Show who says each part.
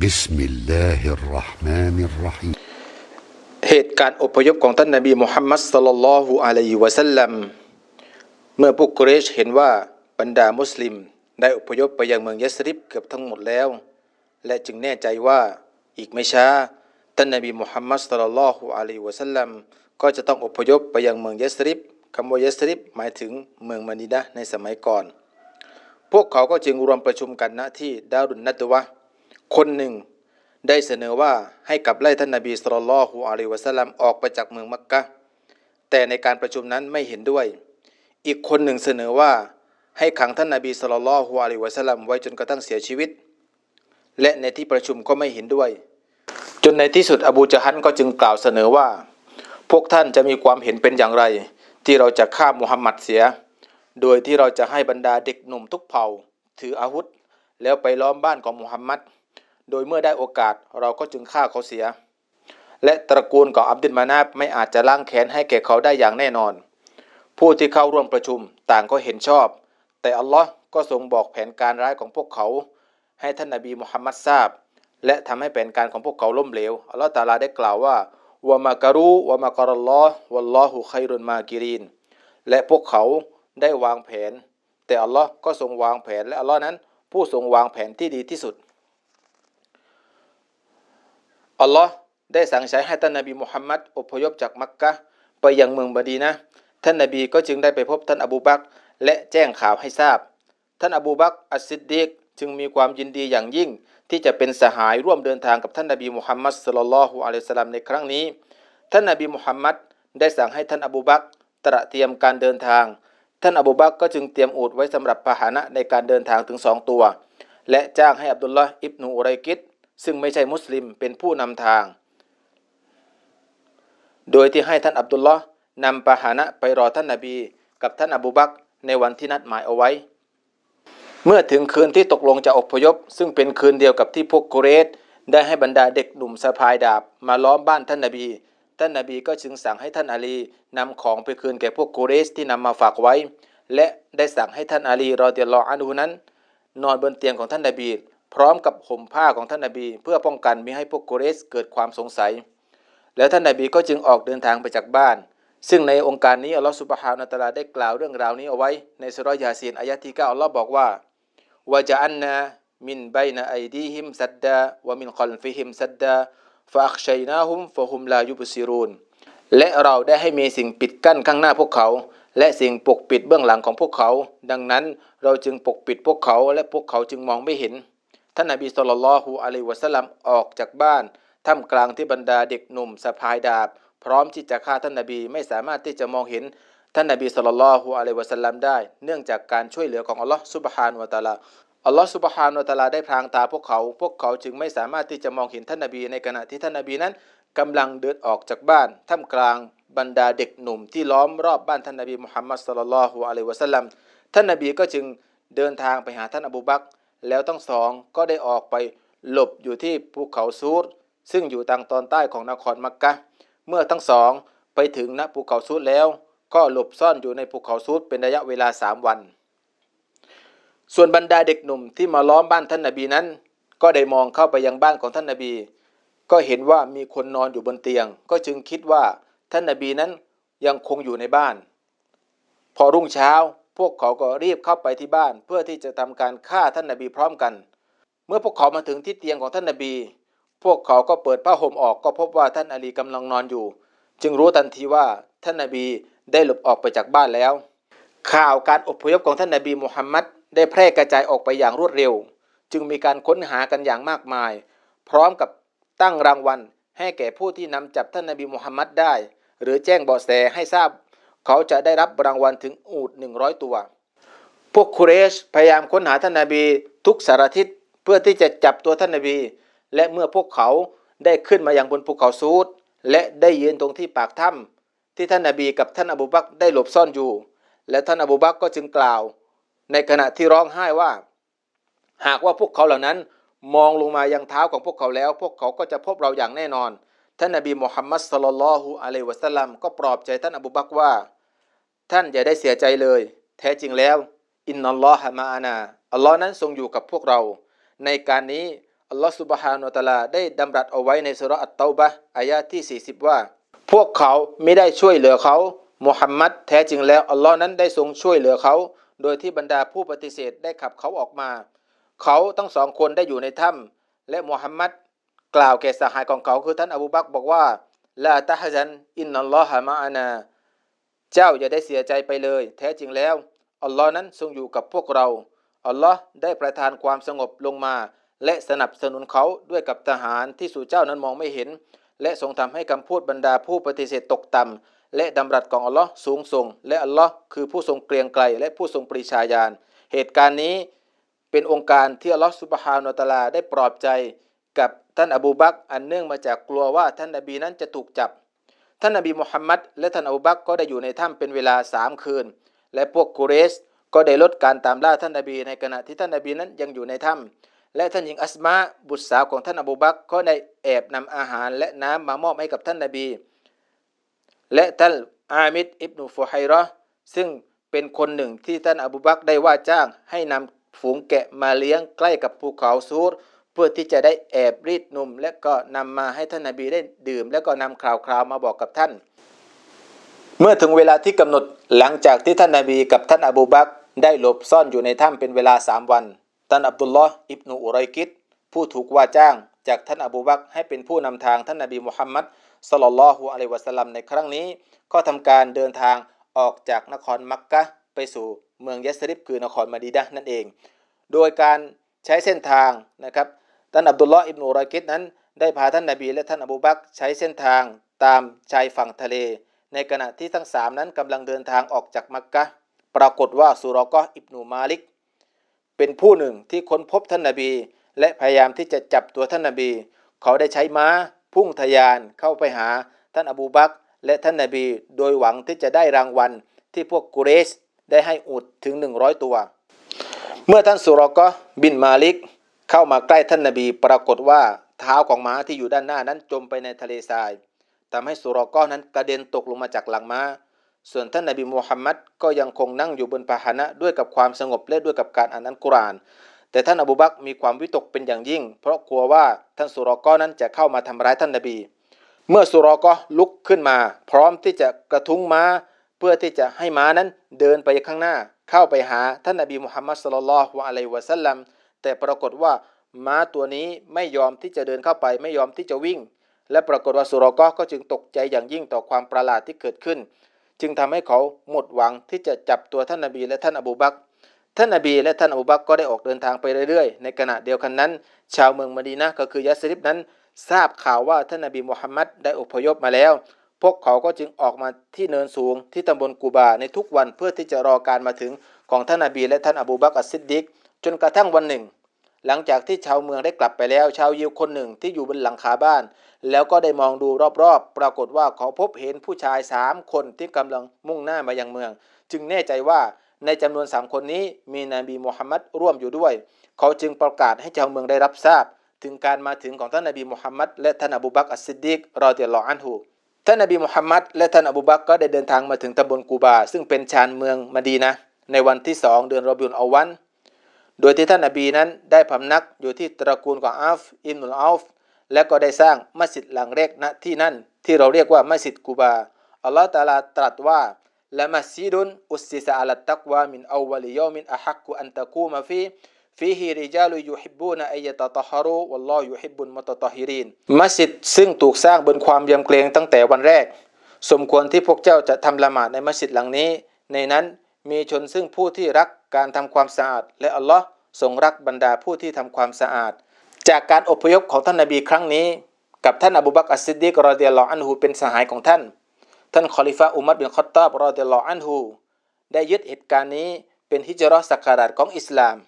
Speaker 1: بسم الله الرحمن الرحيم
Speaker 2: เหตุการณ์อพยพของท่านนบีมุฮัมมัดสลลัลลอฮุอะลัยฮิวะสัลลัมเมื่อพวกกุเรชเห็นว่าบรรดามุสลิม ได้อพยพไปยังเมืองยัสริบเกือบทั้งหมดแล้ว และจึงแน่ใจว่าอีกไม่ช้าท่านนบีมุฮัมมัดสลลัลลอฮุอะลัยฮิวะสัลลัมก็จะต้องอพยพไปยังเมืองยัสริบคำว่ายัสริบหมายถึงเมืองมานีดะห์ในสมัยก่อน พวกเขาก็จึงรวมประชุมกันณที่ดารุนนัตวะห์ คนหนึ่ง ได้เสนอว่าให้กับไล่ท่านนบีสุลต่านละฮุอะลัยวะสัลลัมออกไปจากเมืองมักกะแต่ในการประชุมนั้นไม่เห็นด้วย อีกคนหนึ่งเสนอว่าให้ขังท่านนบีสุลต่านละฮุอะลัยวะสัลลัมไว้จนกระทั่งเสียชีวิต และในที่ประชุมก็ไม่เห็นด้วย จนในที่สุดอบูจาฮันก็จึงกล่าวเสนอว่า พวกท่านจะมีความเห็นเป็นอย่างไร ที่เราจะฆ่ามุฮัมมัดเสีย โดยที่เราจะให้บรรดาเด็กหนุ่มทุกเผ่า ถืออาวุธ แล้วไปล้อมบ้านของมุฮัมมัด โดยเมื่อได้โอกาสเราก็จึงฆ่าเขาเสีย และตระกูลของอับดุลมานาบไม่อาจจะล้างแค้นให้แก่เขาได้อย่างแน่นอน ผู้ที่เข้าร่วมประชุมต่างก็เห็นชอบ แต่อัลลอฮ์ก็ทรงบอกแผนการร้ายของพวกเขา ให้ท่านนบีมุฮัมมัดทราบ และทำให้แผนการของพวกเขาล้มเหลวอัลลอฮ์ตาลาได้กล่าวว่าวะมาการูวะมาการลลอวัลลอฮุคัยรุนมากิรินและพวกเขาได้วางแผน แต่อัลลอฮ์ก็ทรงวางแผนและอัลลอฮ์นั้น ผู้ทรงวางแผนที่ดีที่สุด อัลลอฮ์ได้สั่งใช้ให้ท่านนบีมุฮัมมัดอพยพจากมักกะไปยังเมืองบดีนะท่านนบีก็จึงได้ไปพบท่านอบูบักและแจ้งข่าวให้ทราบ ท่านอบูบักอัสซิดดีกจึงมีความยินดีอย่างยิ่ง ที่จะเป็นสหายร่วมเดินทางกับท่านนบีมุฮัมมัดสุลลัลฮุอะลัยสลลัมในครั้งนี้ ท่านนบีมุฮัมมัดได้สั่งให้ท่านอบูบักตระเตรียมการเดินทาง ท่านอบูบักก็จึงเตรียมอูฐไว้สำหรับพาหนะในการเดินทางถึงสองตัว และจ้างให้อับดุลลาห์อิบนูอุไรกิด ซึ่งไม่ใช่มุสลิมเป็นผู้นำทาง โดยที่ให้ท่านอับดุลลอฮ์นำพาหนะไปรอท่านนาบี กับท่านอบูบักในวันที่นัดหมายเอาไว้ เมื่อถึงคืนที่ตกลงจะอพยพ ซึ่งเป็นคืนเดียวกับที่พวกกุเรชได้ให้บรรดาเด็กหนุ่มสะพายดาบ มาล้อมบ้านท่านนาบี ท่านนาบีก็จึงสั่งให้ท่านอาลีนำของไปคืนแก่พวกกุเรชที่นำมาฝากไว้ และได้สั่งให้ท่านอาลีรอเดียลออานูนั้น นอนบนเตียงของท่านนาบี พร้อมกับห่มผ้าของท่านนาบีเพื่อป้องกันมิให้พวกกุเรชเกิดความสงสัย แล้วท่านนาบีก็จึงออกเดินทางไปจากบ้าน ซึ่งในองค์การนี้อัลลอฮฺสุบฮานาตาลาได้กล่าวเรื่องราวนี้เอาไว้ ในสุรยาซีนอายะที่เก้าอัลลอฮ์บอกว่าวะจะอันนามินไบนาไอดีฮิมซัดดาวะมินคอลฟิฮิมซัดดาฟะอักชัยนาฮุมฟะฮุมลายุบซิรูนและเราได้ให้มีสิ่งปิดกั้นข้างหน้าพวกเขา และสิ่งปกปิดเบื้องหลังของพวกเขา ดังนั้นเราจึงปกปิดพวกเขาและพวกเขาจึงมองไม่เห็น ท่านนบีสุลต่านลฮุอะลัยวะสัลลัมออกจากบ้านท่ามกลางที่บรรดาเด็กหนุ่มสะพายดาบ พร้อมที่จะฆ่าท่านนบีไม่สามารถที่จะมองเห็น ท่านนบีสุลต่านลฮุอะลัยวะสัลลัมได้ เนื่องจากการช่วยเหลือของอัลลอฮ์ซุบฮานวะตะอาลาอัลลอฮ์ซุบฮานวะตะอาลาได้พรางตาพวกเขา พวกเขาจึงไม่สามารถที่จะมองเห็นท่านนบีในขณะที่ท่านนบีนั้นกำลังเดินออกจากบ้านท่ามกลางบรรดาเด็กหนุ่มที่ล้อมรอบบ้านท่านนบีมุฮัมมัดสุลลัลลฮุอะลัยวะสัลลัมท่านนบีก็จึงเดินทางไปหาท่านอบูบักร แล้วทั้งสองก็ได้ออกไปหลบอยู่ที่ภูเขาซูรซึ่งอยู่ทางตอนใต้ของนครมักกะ เมื่อทั้งสองไปถึงณภูเขาซูดแล้ว ก็หลบซ่อนอยู่ในภูเขาซูดเป็นระยะเวลาสามวัน ส่วนบรรดาเด็กหนุ่มที่มาล้อมบ้านท่านนาบีนั้น ก็ได้มองเข้าไปยังบ้านของท่านนาบี ก็เห็นว่ามีคนนอนอยู่บนเตียง ก็จึงคิดว่าท่านนาบีนั้นยังคงอยู่ในบ้าน พอรุ่งเช้า วกเขาก็รีบเข้าไปที่บ้าน เพื่อที่จะทำการฆ่าท่านนาบีพร้อมกัน เมื่อพวกเขามาถึงที่เตียงของท่านนาบี พวกเขาก็เปิดผ้าห่มออกก็พบว่าท่านอาลีกำลังนอนอยู่ จึงรู้ทันทีว่าท่านนาบีได้หลบออกไปจากบ้านแล้ว ข่าวการอพยพของท่านนาบีมุฮัมมัดได้แพร่กระจายออกไปอย่างรวดเร็ว จึงมีการค้นหากันอย่างมากมาย พร้อมกับตั้งรางวัลให้แก่ผู้ที่นำจับท่านนาบีมุฮัมมัดได้ หรือแจ้งเบาะแสให้ทราบ เขาจะได้รับรางวัลถึงอูดหนึ่งร้อยตัว พวกคุเรชพยายามค้นหาท่านนาบีทุกสารทิศเพื่อที่จะจับตัวท่านนาบี และเมื่อพวกเขาได้ขึ้นมาอย่างบนภูเขาซูดและได้ยืนตรงที่ปากถ้ำที่ท่านนาบีกับท่านอบูบักได้หลบซ่อนอยู่ และท่านอบูบักก็จึงกล่าว ในขณะที่ร้องไห้ว่า หากว่าพวกเขาเหล่านั้นมองลงมายังเท้าของพวกเขาแล้ว พวกเขาก็จะพบเราอย่างแน่นอน ท่านนบีมุฮัมมัดสลลัลลอฮุอะลัยวะสัลลัมก็ปลอบใจท่านอบูบักว่า ท่านอย่าได้เสียใจเลย แท้จริงแล้ว อินนัลลอฮะมาอานาอัลลอฮ์นั้นทรงอยู่กับพวกเรา ในการนี้อัลลอฮฺสุบฮานุตะลาได้ดำรัสเอาไว้ในสุร์อัตเตาบะอายะที่ 40 ว่า พวกเขาไม่ได้ช่วยเหลือเขามุฮัมมัดแท้จริงแล้วอัลลอฮ์นั้นได้ทรงช่วยเหลือเขา โดยที่บรรดาผู้ปฏิเสธได้ขับเขาออกมา เขาทั้งสองคนได้อยู่ในถ้ำและมุฮัมมัด กล่าวแก่สหายของเขาคือท่านอบูบักบอกว่าลาตะฮซันอินนัลลอฮะมะอานา เจ้าอย่าได้เสียใจไปเลย แท้จริงแล้วอัลลอฮ์นั้นทรงอยู่กับพวกเราอัลลอฮ์ได้ประทานความสงบลงมา และสนับสนุนเขาด้วยกับทหารที่สู่เจ้านั้นมองไม่เห็น และทรงทำให้คำพูดบรรดาผู้ปฏิเสธตกต่ำและดำรัสของอัลลอฮ์สูงส่ง และอัลลอฮ์คือผู้ทรงเกรียงไกรและผู้ทรงปรีชาญาณเหตุการณ์นี้เป็นองค์การที่อัลลอฮ์สุบฮานุตะลาได้ปลอบใจกับ ท่านอบูบักอันเนื่องมาจากกลัวว่าท่านนบีนั้นจะถูกจับ ท่านนบีมุฮัมมัดและท่านอบูบักก็ได้อยู่ในถ้ำเป็นเวลาสามคืน และพวกกุเรชก็ได้ลดการตามล่าท่านนบีในขณะที่ท่านนบีนั้นยังอยู่ในถ้ำและท่านหญิงอัสมาบุตรสาวของท่านอบูบักก็ได้แอบนำอาหารและน้ำมามอบให้กับท่านนบี และท่านอามิดอิบนุฟุไฮราะห์ซึ่งเป็นคนหนึ่งที่ท่านอบูบักได้ว่าจ้างให้นำฝูงแกะมาเลี้ยงใกล้กับภูเขาซูร เพื่อที่จะได้แอบรีดนมและก็นำมาให้ท่านนบีได้ดื่ม แล้วก็นำข่าวคราวมาบอกกับท่าน เมื่อถึงเวลาที่กำหนดหลังจากที่ท่านนาบีกับท่านอบูบักได้หลบซ่อนอยู่ในถ้ำเป็นเวลาสามวัน ท่านอับดุลลอฮ์อิบนุอุไรกิดผู้ถูกว่าจ้างจากท่านอบูบักให้เป็นผู้นำทางท่านนบีมุฮัมมัดสลลัลลอฮุอะลัยวะสัลลัมในครั้งนี้ ก็ทำการเดินทางออกจากนครมักกะไปสู่เมืองยัสริบคือนครมะดีนะนั่นเอง โดยการใช้เส้นทางนะครับ ท่านอับดุลลอฮ์อิบนุอุไรกิดนั้นได้พาท่านนบีและท่านอบูบักใช้เส้นทางตามชายฝั่งทะเล ในขณะที่ทั้งสามนั้นกำลังเดินทางออกจากมักกะปรากฏว่าสุรอกออิบนุมาลิก เป็นผู้หนึ่งที่ค้นพบท่านนาบี และพยายามที่จะจับตัวท่านนาบี เขาได้ใช้ม้า พุ่งทะยานเข้าไปหาท่านอบูบักและท่านนาบี โดยหวังที่จะได้รางวัลที่พวกกุเรชได้ให้อุดถึง 100 ตัว เมื่อท่านสุรอกอบินมาลิก เข้ามาใกล้ท่านนาบีปรากฏว่าเท้าของม้าที่อยู่ด้านหน้านั้นจมไปในทะเลทรายทำให้สุรอกอฮ์นั้นกระเด็นตกลงมาจากหลังม้า ส่วนท่านนบีมูฮัมมัดก็ยังคงนั่งอยู่บนพาหนะด้วยกับความสงบและด้วยกับการอ่านอัลกุรอาน แต่ท่านอบูบักมีความวิตกเป็นอย่างยิ่ง เพราะกลัวว่าท่านสุรอกอนนั้นจะเข้ามาทำร้ายท่านนบี เมื่อสุรอกอลุกขึ้นมา พร้อมที่จะกระทุ้งม้า เพื่อที่จะให้ม้านั้นเดินไปข้างหน้า เข้าไปหาท่านนบีมุฮัมมัดสุลลัลลอฮุอะลัยวะสัลลัม แต่ปรากฏว่าม้าตัวนี้ไม่ยอมที่จะเดินเข้าไป ไม่ยอมที่จะวิ่ง และปรากฏว่าสุรอกอก็จึงตกใจอย่างยิ่งต่อความประหลาดที่เกิดขึ้น จึงทำให้เขาหมดหวังที่จะจับตัวท่านนบีและท่านอบูบักท่านนบีและท่านอบูบักก็ได้ออกเดินทางไปเรื่อยๆ ในขณะเดียวกันนั้น ชาวเมืองมดีนะก็คือยัสริบนั้น ทราบข่าวว่าท่านนบีมุฮัมมัดได้อพยพมาแล้ว พวกเขาก็จึงออกมาที่เนินสูงที่ตำบลกูบาในทุกวันเพื่อที่จะรอการมาถึงของท่านนบีและท่านอบูบักอัสซิดดิก จนกระทั่งวันหนึ่ง หลังจากที่ชาวเมืองได้กลับไปแล้ว ชาวยิวคนหนึ่งที่อยู่บนหลังคาบ้าน แล้วก็ได้มองดูรอบๆ ปรากฏว่าเขาพบเห็นผู้ชายสามคนที่กำลังมุ่งหน้ามายังเมือง จึงแน่ใจว่าในจำนวนสามคนนี้มีนบีมูฮัมมัดร่วมอยู่ด้วย เขาจึงประกาศให้ชาวเมืองได้รับทราบ ถึงการมาถึงของท่านนบีมูฮัมมัดและท่านอบูบักรอัสซิดดิกรอเดียลลออันฮูท่านนบีมูฮัมมัดและท่านอบูบักก็ได้เดินทางมาถึงตำบลกูบา ซึ่งเป็นชานเมืองมะดีนะ ในวันที่สองเดือนรอบิอุลอาวัน โดยที่ท่านนบีนั้นได้พำนักอยู่ที่ตระกูลของอัฟอิมนุลอัฟและก็ได้สร้างมัสยิดหลังแรกณที่นั่น ที่เราเรียกว่ามัสยิดกูบา อัลลอฮฺตาลาตรัสว่าละมัสยิดุนอุสซิสะอัลตักวามินอาวลิยอมินอะฮักกุอันตะกูมะฟีฟีฮิริจาลุยุฮิบูนอัยะตะตะฮารูวัลลอฮฺยุฮิบุนมุตะตะฮิรินมัสยิดซึ่งถูกสร้างบนความยำเกรงตั้งแต่วันแรก สมควรที่พวกเจ้าจะทำละหมาดในมัสยิดหลังนี้ ในนั้นมีชนซึ่งผู้ที่รัก การทำความสะอาด และอัลลอฮ์ทรงรักบรรดาผู้ที่ทำความสะอาด จากการอพยพของท่านนบีครั้งนี้ กับท่านอบูบักรอัสซิดดีกรอเดียลลอฮ์อันฮูเป็นสหายของท่าน ท่านคอลิฟะอุมัดบินคอตตาบรอเดียลลอฮ์อันฮูได้ยึดเหตุการณ์นี้เป็นฮิจรัสสักการะของอิสลาม